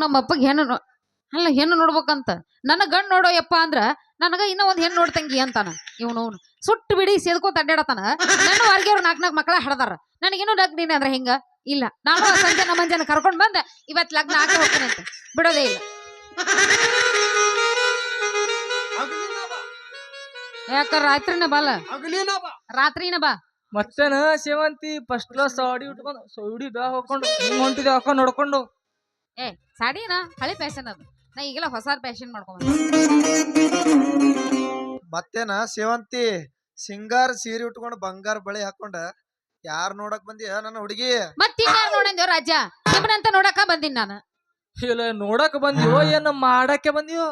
ನಮ್ಮ ಅಪ್ಪಗೆ ಹೆಣ್ಣು ಅಲ್ಲ, ಹೆಣ್ಣು ನೋಡ್ಬೇಕಂತ. ನನ್ನ ಗಂಡು ನೋಡೋ ಯಪ್ಪ ಅಂದ್ರ ನನಗ ಇನ್ನ ಒಂದು ಹೆಣ್ಣು ನೋಡ್ತಂಗಿ ಅಂತಾನ. ಇವನು ಸುಟ್ಟು ಬಿಡಿ ಸೇದ್ಕೊ ಅಡ್ಡಾಡತಾನ ನನ್ನ ವಾರ್ಗಿಯವ್ರು ನಾಲ್ಕು ನಾಲ್ಕು ಮಕ್ಕಳ ಹಡದಾರ. ನನಗೇನು ಲಗ್ನ ಅಂದ್ರೆ ಹಿಂಗ? ಇಲ್ಲ. ನಾನು ಸಂಜೆ ನಮ್ಮ ಮಂಜನ ಕರ್ಕೊಂಡ್ ಬಂದ. ಇವತ್ ಲಗ್ನ ಹಾಕಿ ಹೋಗ್ತೀನಿ ಅಂತ. ಬಿಡೋದೇ ಇಲ್ಲ. ಯಾಕ, ರಾತ್ರಿನ ಬಾಲ? ರಾತ್ರಿನ ಬಾ. ಮತ್ತೇನ ಸೇವಂತಿ ಫಸ್ಟ್ ಕ್ಲಾಸ್ ಸಾಡಿ ಉಟ್ಕೊಂಡು ಸೌಡಿ ಹಾಕೊಂಡು ಹಿಂಗ್ ಹೊಂಟಿದೆ ಹಾಕೊಂಡು ನೋಡ್ಕೊಂಡು. ಏ ಸಾಡಿನ? ಹಳೆ ಫ್ಯಾಷನ್ ಅದು. ನಾ ಈಗೆಲ್ಲ ಹೊಸ ಫ್ಯಾಷನ್ ಮಾಡ್ಕೊಂಡ್ ಮತ್ತೇನ? ಸೇವಂತಿ ಸಿಂಗಾರ್ ಸೀರೆ ಉಟ್ಕೊಂಡು ಬಂಗಾರ ಬಳೆ ಹಾಕೊಂಡ ಯಾರ್ ನೋಡಕ್ ಬಂದಿ ನನ್ನ ಹುಡುಗಿ? ಮತ್ತಿನ್ಯಾರು ನೋಡಂದೇವ್ ರಾಜ ನಿಮ್ಮನಂತ ನೋಡಕ ಬಂದಿನ್ ನಾನು. ಇಲ್ಲ ನೋಡಕ್ ಬಂದಿವೋ ಏನ ಮಾಡಕ್ಕೆ ಬಂದಿವೋ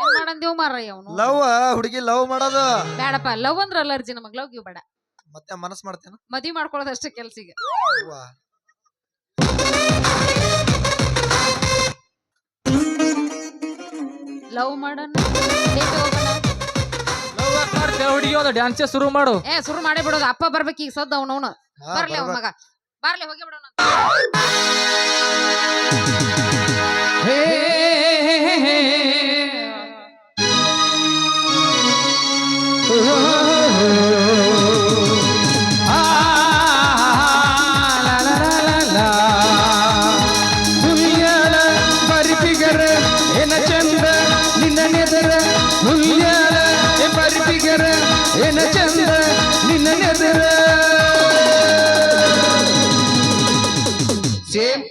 ಏನ್ ಮಾಡಂದಿವ್ ಮಾರಯ್ಯ ಅವನು ಲವ್ ಹುಡುಗಿ ಲವ್ ಮಾಡೋದು. ಬೇಡಪ್ಪ ಲವ್ ಅಂದ್ರ ಅಲರ್ಜಿ ನಮಗ್ ಲವ್ ಗಿವ್ ಬೇಡ. ಮತ್ತೆ ಮನಸ್ ಮಾಡ್ತೇನ? ಮದ್ವಿ ಮಾಡ್ಕೊಳ್ಳೋದಷ್ಟೇ ಕೆಲ್ಸಿಗೆ. ಲವ್ ಮಾಡೋಣ? Date ಹೋಗೋಣ. ಹುಡುಗಿ ಡ್ಯಾನ್ಸೇ ಶುರು ಮಾಡು. ಏ ಶುರು ಮಾಡೇ ಬಿಡೋದು. ಅಪ್ಪ ಬರ್ಬೇಕು ಈಗ ಸದ್ದು ಅವನವನು. ಬರ್ಲಿ ಅವ್ನ. ಮಗ. ಬರ್ಲಿ ಹೋಗಿ ಬಿಡೋಣ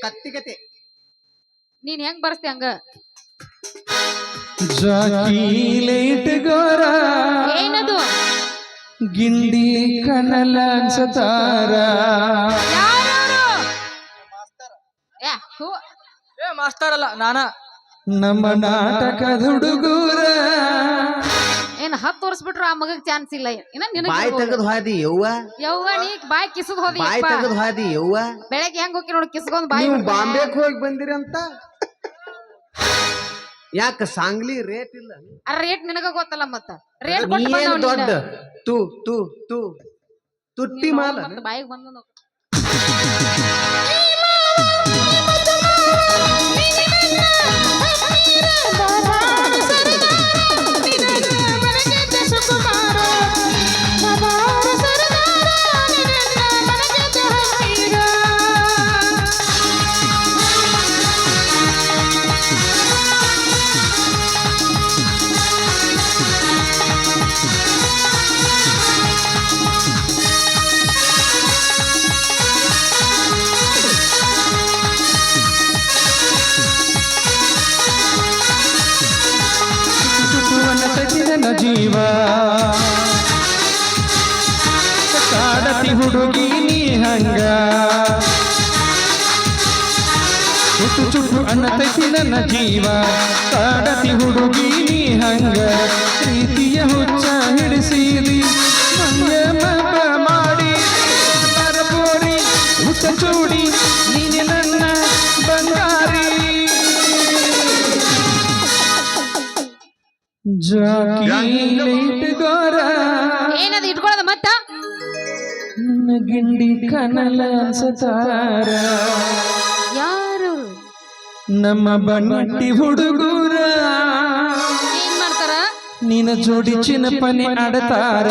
ಸೇಮ್ ಕತ್ತಿಗತೆ ನೀನ್ ಹೆಂಗ್ ಬರ್ಸ್ತಿ ಹಂಗ? ಏನದು? ಗಿಂಡಿ ಕನಲ ಅನ್ಸತಾರ. ಯಾರು ಏ ಹೂ. ಏ ಮಾಸ್ಟರ್ ಅಲ್ಲ ನಾನ. ನಮ್ಮ ನಾಟಕದ ಹುಡುಗೂರ. ಏನ್ ಹತ್ತು ವರ್ಷ ಬಿಟ್ರು ಆ ಮಗಗ್ ಚಾನ್ಸ್ ಇಲ್ಲ ಇನ್ನ ಬಾಯ್ ನಿನಗೆ ತೆಗದ್ ಹೋದಿ ಯವ್ವ ಯವ್ವ ನೀ ಬಾಯ್ ಕಿಸದ್ ಹೋದಿ ಬಾಯ್ ಯಪ್ಪ. ತೆಗದ್ ಹೋದಿ ಯವ್ವ ಬೆಳಗ್ಗೆ ಹೆಂಗ್ ಹೋಗಿ ನೋಡಿ ಕಿಸ್ಕೊಂಡ್ ಬಾಯಿ ನೀವು. ಬಾಂಬೆಕ್ ಹೋಗಿ ಬಂದಿರಿ ಅಂತ ಯಾಕ ಸಾಂಗ್ಲಿ ರೇಟ್ ಇಲ್ಲ ಆ ರೇಟ್ ನಿನಗ ಗೊತ್ತಲ್ಲ ಮತ್ತ ರೇಟ್ ನೀ ಕೊಟ್ಟು ಏನ್ ಬಂದವ್ ದೊಡ್ಡ ತೂ ತೂ ತೂ ತುಟ್ಟಿ ಮಾಲ ಮತ್ತ್ ಬಾಯಿಗೆ ಬಂದ ಚುಟುವನ ಹುಡುಗಿ ನೀ ಹಂಗ. ಚುಟು ಚುಟು ಅನ್ನತೈತಿ ನನ್ನ ಜೀವ. ಕಾಡತಿ ಹುಡುಗಿ ನೀ ಹಂಗ. ಪ್ರೀತಿಯ ಹುಚ್ಚ ಗಿಂಡಿ ಕನಲ ಸತಾರ. ಯಾರು? ನಮ್ಮ ಬನ್ನಟ್ಟಿ ಹುಡುಗೂರ. ಏನ್ ಮಾಡ್ತಾರ? ನಿನ್ನ ಜೋಡಿ ಚಿನ್ನಪ್ಪನೆ ಆಡತಾರ.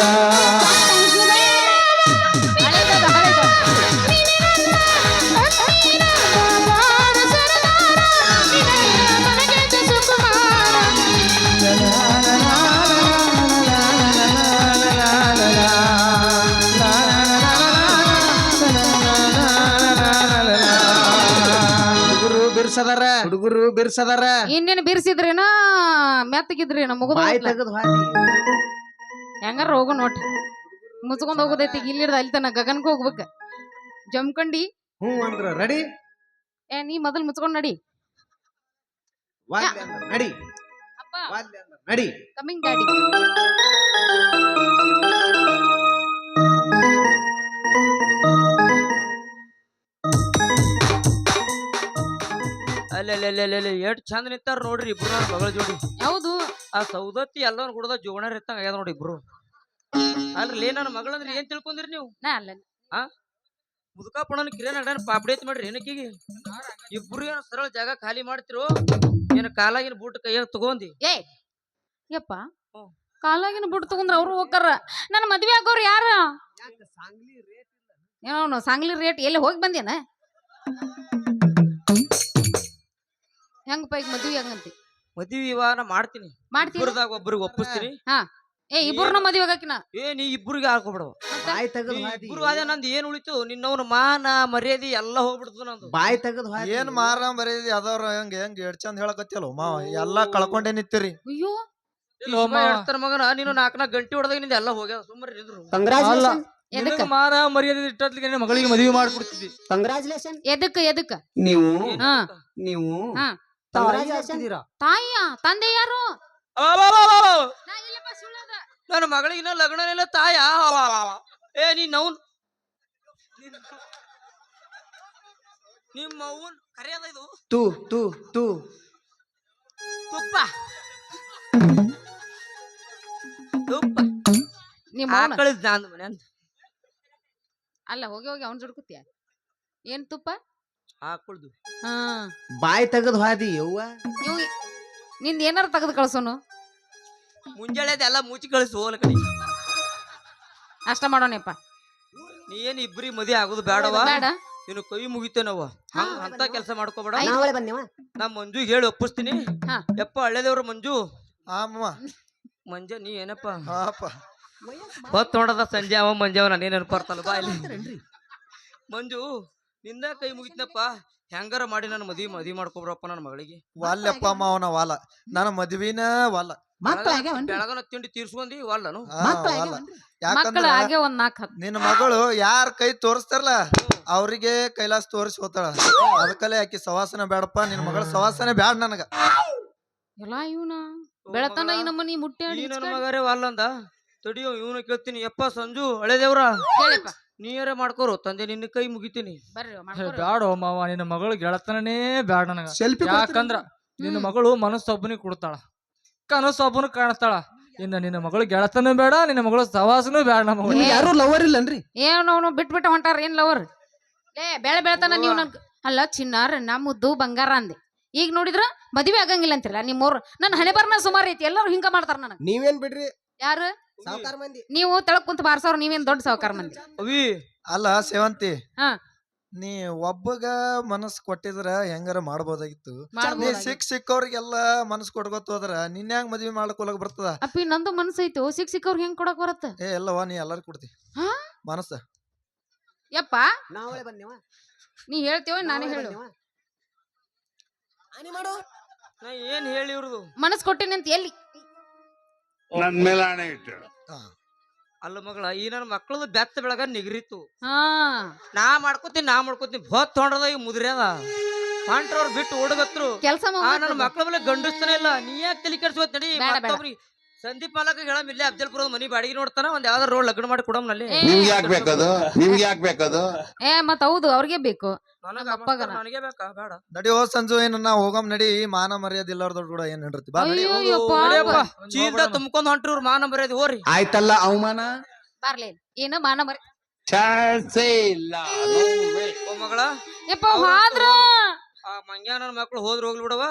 ಹುಡುಗರು ಬಿರ್ಸದಾರ? ಇನ್ನೇನು ಬಿರ್ಸಿದ್ರೇನ ಮೆತ್ತಗಿದ್ರಿ ಮುಗಿದ ಬಾಯ್ ತೆಗದ್ ಹೋದಿ ಹೆಂಗಾರ ಹೋಗು ನೋಡ್ರಿ. ಮುಚ್ಕೊಂಡ್ ಹೋಗೋದೈತಿ ಇಲ್ಲಿ ಅಲ್ಲಿ ತನ ಗಗನ್ಕ ಹೋಗ್ಬೇಕ. ಜಮ್ಕಂಡಿ. ಹ್ಞೂ ಅಂದ್ರ ರೆಡಿ ಏ ನೀ ಮೊದಲ್ ಮುಚ್ಕೊಂಡ್ ನಡಿ. ನಡಿ. ಅಪ್ಪ. ನಡಿ. Coming daddy. ಅಲ್ಲೆಲ್ಲೆಲ್ಲೆಲ್ಲೆ ಎಷ್ಟ್ ಚಂದ ನಿಂತಾರ ನೋಡ್ರಿ ಇಬ್ರು ನನ್ನ ಮಗಳ ಜೋಡಿ. ಯಾವುದು ಆ ಸೌದತ್ತಿ ಎಲ್ಲವನ್ ಕುಡ್ದ ಜೋಗಣರ್ ಇರ್ತಂಗ ಆಗ್ಯದ ನೋಡಿ ಇಬ್ರು. ಅಲ್ರಿ ನನ್ನ ಮಗಳಂದ್ರೆ ಏನ್ ತಿಳ್ಕೊಂಡ್ರಿ ನೀವು? ನಾ ಅಲ್ಲ ಮುದುಕಪ್ಪಣ್ಣನ ಕಿರಿಯ ನಗಡನ ಪಾಪಡಿ ಐತಿ ಮಾಡ್ರಿ ಏನಕ್ಕಿಗೆ? ಇಬ್ರು ಏನು ಸರಳ ಜಾಗ ಖಾಲಿ ಮಾಡ್ತಿರೋ ಏನ ಕಾಲಾಗಿನ ಬೂಟ್ ಕೈಯಾಗ ತಗೊಂಡಿ ಏ ಯಪ್ಪ. ಕಾಲಾಗಿನ ಬುಟ್ ತಗೊಂಡ್ರ ಅವ್ರು ಹೋಗ್ತಾರ ನನ್ನ ಮದ್ವೆ ಆಗೋರು ಯಾರ? ಏನೋ ಸಾಂಗ್ಲಿ ರೇಟ್ ಎಲ್ಲಿ ಹೋಗಿ ಬಂದೇನ? ಹೆಂಗಪ್ಪ ಈಗ ಮದ್ವಿ ಹೆಂಗಂತಿ ಮದ್ವಿ ವಿವಾಹ ಮಾಡ್ತೀನಿ. ಮಾಡ್ತೀವಿ ಇಬ್ಬರದಾಗ ಒಬ್ರಿಗೆ ಒಪ್ಪಿಸ್ತೀನಿ. ಏ ಇಬ್ಬರನ್ನ ಮದ್ವೆ ಆಗಾಕಿನ? ಏ ನೀ ಇಬ್ಬರಿಗೆ ಹಾಕೋಬಿಡವ ಬಾಯಿ ತೆಗೆದು ಇಬ್ರು ಅದೇ ನಂದು ಏನ್ ಉಳಿತು? ನಿನ್ನವನ ಮಾನ ಮರ್ಯಾದೆ ಎಲ್ಲ ಹೋಗ್ಬಿಡ್ತು ನಂದು. ಬಾಯಿ ತೆಗೆದು ಏನ್ ಮಾರ ಮರ್ಯಾದೆ ಅದವ್ರ ಹೆಂಗ್ ಹೆಂಗ್ ಎಡ್ ಚಂದ ಹೇಳಕತ್ತಿಯಲ್ಲ ಮಾವ? ಎಲ್ಲಾ ಕಳ್ಕೊಂಡೇ ನಿಂತಿರಿ. ಅಯ್ಯೋ. ಹೇಳ್ತಾರ ಮಗನ ನೀನು ನಾಲ್ಕ ನಾಲ್ಕು ಗಂಟೆ ಹೊಡೆದಾಗ ನಿಂದ ಎಲ್ಲ ಹೋಗ್ಯಾವ ಸುಮ್ಮನೆ ನಿಂದ್ರು ಕಂಗ್ರಾಚುಲೇಷನ್ ಎದಕ್ಕ? ಮಾನ ಮರ್ಯಾದೆ ಇಟ್ಟತ್ಲಿಗೆ ನಿನ್ನ ಮಗಳಿಗೆ ಮದುವೆ ಮಾಡ್ಕೊಡ್ತಿದ್ದಿ. ಕಂಗ್ರಾಚುಲೇಷನ್ ಎದಕ್ಕ ಎದಕ್ಕ? ನೀವು ಹಾ. ನೀವು ಹಾ. ತಾಯಿಯ? ತಂದೆ ಯಾರು! ನಾ ಇಲ್ಲಪ್ಪ ಸುಳ್ಳದ. ನನ್ನ ಮಗಳಿಗಿನ ಲಗ್ನನೆಲ್ಲ ತಾಯ? ಏ ನೀನ್ ನೌನ್ ನಿಮ್ಮ ಅವ್ವನ್ ಕರೆಯದ ಇದು. ತೂ ತೂ ತೂ. ತುಪ್ಪ. ತುಪ್ಪ. ನಿಮ್ಮ ಆಕಳಿದ್ ಮನೆ ಅಲ್ಲ ಹೋಗಿ ಹೋಗಿ ಅವನ್ ಜೋಡ್ಕೊತಿಯ ಏನ್ ತುಪ್ಪ? ಆಕಳ್ದು ಹಾ. ಬಾಯಿ ತೆಗದ್ ಹಾದಿ ಯವ್ವ. ನೀವು ನಿಂದ ಏನಾರ ತೆಗೆದು ಕಳ್ಸೋನು? ಮುಂಜಾನೆ ಎಲ್ಲ ಮುಚ್ಚಿ ಕಳಿಸು ಹೋಲ ಕಡೆ. ಅಷ್ಟ ಮಾಡೋಣಪ್ಪ. ನೀ ಏನ್ ಇಬ್ರಿ ಮದಿ ಆಗೋದು ಬೇಡವಾ ಬೇಡ. ನೀನು ಕೈ ಮುಗಿತೇನವ ಹಂಗ ಅಂತ ಕೆಲಸ ಮಾಡ್ಕೋಬೇಡ. ನಾವಳೆ ಬಂದೇವ ನಾ ಮಂಜು ಹೇಳಿ ಒಪ್ಪಿಸ್ತೀನಿ. ಹಾ. ಯಪ್ಪ ಹಳ್ಳೆದೇವ್ರ ಮಂಜು. ಮಂಜ ನೀ ಏನಪ್ಪ? ಹಾಪ ಹೊತ್ತು ನೋಡದ ಸಂಜೆ ಅವ ಮಂಜೆ ಅವ ನಾನೇನು ಬರ್ತಾನ ಬಾ ಇಲ್ಲಿ. ಮಂಜು ನಿಂದ ಕೈ ಮುಗಿತ್ನಪ್ಪ. ಹೆಂಗಾರ ಮಾಡಿ ನನ್ನ ಮದ್ವಿ ಮದ್ವಿ ಮಾಡ್ಕೊಬ್ರಪ್ಪ ನನ್ನ ಮಗಳಿಗೆ. ವಾಲ್ಯಪ್ಪ ಅವನ ವಾಲ ನನ್ನ ಮದ್ವಿನ ವಾಲ ಬೆಳಗನ ತಿಂಡಿ ತೀರ್ಸ್ಕೊಂಡಿ ವಾಲ್ನು ವಾಲ ಯಾಕಂದ್ರ ಒಂದ್ ಹತ್ತು. ನಿನ್ನ ಮಗಳು ಯಾರ ಕೈ ತೋರಿಸ್ತಾರಲ್ಲ ಅವ್ರಿಗೆ ಕೈಲಾಸ ತೋರಿಸಿ ಹೋತಾಳ. ಅದಕ್ಕಲ್ಲೇ ಆಕಿ ಸವಾಸನ ಬೇಡಪ್ಪ ನಿನ್ನ ಮಗಳ ಸವಾಸನೆ ಬ್ಯಾಡ ನನಗ. ಎಲ್ಲ ಇವನ ಬೆಳತನ ಈ ನಮ್ಮನಿ ನನ್ನ ಮಗರೇ ವಲ್ಲಂದ. ತಡಿಯೋ ಇವನು ಕೇಳ್ತೀನಿ. ಯಪ್ಪ ಸಂಜು ಹಳೆದೇವ್ರ? ಕೇಳಪ್ಪ. ನೀಯರೇ ಮಾಡ್ಕೋರು ತಂದೆ ನಿನ್ನ ಕೈ ಮುಗಿತೀನಿ. ಬರ್ರಿ ಮಾಡ್ಕೊರಿ. ಬ್ಯಾಡ ಮಾವ ನಿನ್ನ ಮಗಳು ಗೆಳತನೇ ಬ್ಯಾಡ ನನಗೆ. ಸೆಲ್ಫಿ ಯಾಕಂದ್ರ ನಿನ್ನ. ಮಗಳು ಮನಸ್ಸೊಬ್ಬನಿಗೆ ಕೊಡ್ತಾಳ. ಕನಸೊಬ್ಬನ ಕಾಣಿಸ್ತಾಳ. ಇನ್ನ ನಿನ್ನ ಮಗಳು ಗೆಳತನೂ ಬೇಡ ನಿನ್ನ ಮಗಳು ಸವಾಸನೂ ಬೇಡ ನಮ್ಮ. ನಿಮ್ಗೆ ಯಾರು ಲವರ್ ಇಲ್ಲನ್ರಿ? ಏನು ಅವನು ಬಿಟ್ ಬಿಟ್ಟ ಹೊಂಟಾರ ಏನ್ ಲವರ್ ಏ ಬೆಳೆ ಬೆಳತನ ನೀವು ನನ್ ಅಲ್ಲ ಚಿನ್ನಾರ ನಮ್ಮದು ಬಂಗಾರ ಅಂದೆ. ಈಗ ನೋಡಿದ್ರ ಮದ್ವೆ ಆಗಂಗಿಲ್ಲ ಅಂತಿರಲ್ಲ ನಿಮ್ಮವ್ರು ನನ್ನ ಹಣೆ ಬರ್ನ ಸುಮಾರು ಐತಿ ಎಲ್ಲರೂ ಹಿಂಗ ಮಾಡ್ತಾರ ನನಗೆ. ನೀವೇನ್ ಬಿಡ್ರಿ? ಯಾರು? ಸಾವುಕಾರ ಮಂದಿ. ನೀವು ತಳಕ್ ಕುಂತ ಬಾರ್ಸವ್ರ ನೀವೇನ್ ದೊಡ್ಡ ಸಾವುಕಾರ ಮಂದಿ? ಅವಿ. ಅಲ್ಲ ಸೇವಂತಿ ಹಾ. ನೀ ಒಬ್ಬಗ ಮನಸ್ ಕೊಟ್ಟಿದ್ರ ಹೆಂಗಾರ ಮಾಡ್ಬೋದಾಗಿತ್ತು? ನೀ ಮಾಡ್ಬೋದಾಗಿತ್ತು. ಸಿಕ್ ಸಿಕ್ಕವ್ರಿಗೆಲ್ಲ ಮನಸ್ ಕೊಡ್ಕೊತ ಹೋದ್ರ ನಿನ್ ಹೆಂಗ್ ಮದ್ವಿ ಮಾಡ್ಕೊಳಕ್ ಬರ್ತದ? ಅಪ್ಪಿ ನಂದು ಮನಸ್ಸು ಐತೆ ಸಿಕ್ ಸಿಕ್ಕವ್ರಿಗೆ ಹೆಂಗ್ ಕೊಡಕ್ ಬರತ್ತ? ಏ ಎಲ್ಲವ ನೀ ಎಲ್ಲಾರು ಕೊಡ್ತಿ. ಹಾ? ಮನಸ್ಸ. ಯಪ್ಪ. ನಾವಳೆ ಬಂದೇವ. ನೀ ಹೇಳ್ತೀವ ನಾನೇ ಹೇಳ ಹೇಳು ಬಂದೇವ. ಮಾಡು. ನಾ ಏನ್ ಹೇಳಿ ಇವ್ರದು ಮನಸ್ ಕೊಟ್ಟಿನಂತ ಅಂತ ಎಲ್ಲಿ? ನನ್ ಮೇಲೆ ಹಣೆ ಇಟ್ಟು ಅಲ್ಲ ಮಗಳ ಈ ನನ್ನ ಮಕ್ಕಳದು ಬೆತ್ತ ಬೆಳಗ ನಿಗರಿತು ಹಾ. ನಾ ಮಾಡ್ಕೋತೀನಿ ನಾ ಮಾಡ್ಕೋತೀನಿ ಭೋತ್ ತೊಂಡದ ಈಗ ಮುದ್ರ್ಯದ ಹೊಂಟ್ರವ್ರು ಬಿಟ್ಟು ಓಡಗತ್ರು. ಕೆಲಸ ಆ ನನ್ನ ಮಕ್ಕಳ ಮೇಲೆ ಗಂಡಿಸ್ತಾನೆ ಇಲ್ಲ. ನೀ ಯಾಕೆ ತಲೆ ಕೆಡ್ಸ್ಕೊತ್ ನಡಿ ಬೇಡ, ಬೇಡ. ಮತ್ತೊಬ್ರಿಗೆ ಸಂದೀಪ್ ಮಾಲಕ ಹೇಳಮ್ ಇಲ್ಲೇ ಅಫ್ಜಲ್ಪುರದ ಮನಿ ಬಾಡಿಗೆ ನೋಡ್ತಾನ ಒಂದ್ ಯಾವ್ದಾರ ರೋಡ್ ಲಗ್ನ ಮಾಡಿ ಕೊಡಮ್ನಲ್ಲಿ ನಿಮ್ಗೆ ಯಾಕೆ ಬೇಕದು? ನಿಮ್ಗೆ ಯಾಕೆ ಬೇಕದು? ಏ ಮತ್ ಹೌದು ಅವ್ರಿಗೆ ಬೇಕು. ನನಗ ನಮ್ಮ ಅಪ್ಪಗನ. ನನಗೆ ಬೇಕಾ? ಬೇಡ. ನಡಿ ಹೋ ಸಂಜು ಏನನ್ನ ನಾ ಹೋಗಮ್ ನಡಿ ಮಾನ ಮರ್ಯಾದೆ ಇಲ್ಲಾರ್ದವ್ರ ಕೂಡ ಏನ್ ನಡಿರ್ತಿ ಬಾ ನಡಿ. ಅಯ್ಯೋ ಯಪ್ಪ ನಡಿಯಪ್ಪ ಚೀಲ್ದ ತುಂಬ್ಕೊಂಡ್ ಹೊಂಟ್ರಿ ಇವ್ರು ಮಾನ ಮರ್ಯಾದ ಹೋರಿ. ಆಯ್ತಲ್ಲ ಅವಮಾನ? ಬರ್ಲಿ. ಏನ ಮಾನ ಮರಿ ಚಾನ್ಸೇ ಇಲ್ಲ No way. ಓ ಮಗಳ. ಯಪ್ಪ ಹಾದ್ರ? ಆ ಮಂಗ್ಯ ಮಕ್ಳು ಹೋದ್ರ ಹೋಗ್ಲಿ ಬಿಡವ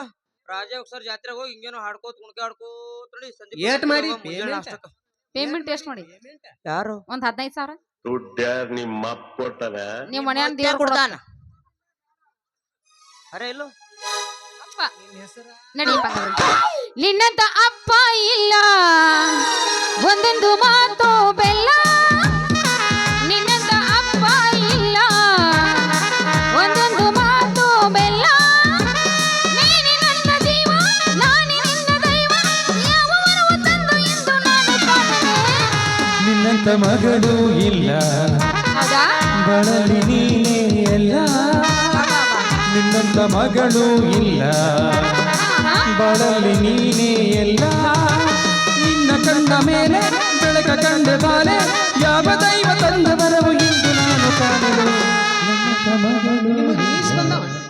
ರಾಜ ಸರ್ ಜಾತ್ರೆಗೆ ಹೋಗಿ ಹಿಂಗೇನೋ ಹಾಡ್ಕೋತ ಕುಣ್ಕೆ ಹಾಡ್ಕೋತ ನಡಿ ಏಟ್ ಮಾಡಿ. ಪೇಮೆಂಟ್ ಎಷ್ಟ್ ಮಾಡಿ? ಯಾರು? ಒಂದ್ ಹದಿನೈದು ಸಾವಿರ? ದುಡ್ಡು ಯಾರು ನಿಮ್ಮ ಅಪ್ಪ ನೀವ್ ಮನ್ಯಾನ್ ಮತ್ತೆ ದೇವ್ರ ಕೊಡ್ತಾನ. ಅರೆ ಇಲ್ಲೋ? ನಡಿಯಪ್ಪ ನಿನ್ನಂತ ಅಪ್ಪ ಇಲ್ಲ. ಒಂದೊಂದು ಮಾತು ಬೆಲ್ಲ. ನೀನೇ ಎಲ್ಲ. ನಿನ್ನಂತ ಮಗಳು ಇಲ್ಲ. ಬಳಲಿ ನೀನೇ ಎಲ್ಲ. ನಿನ್ನ ಕಂಡ ಮೇಲೆ ಬೆಳಕ ಕಂಡ ಬಾಲೆ, ಯಾವ ದೈವ ತಂದ ಬರವು ಎಂದು ನಾನು ಕಾಣಲು. ಮಗಳು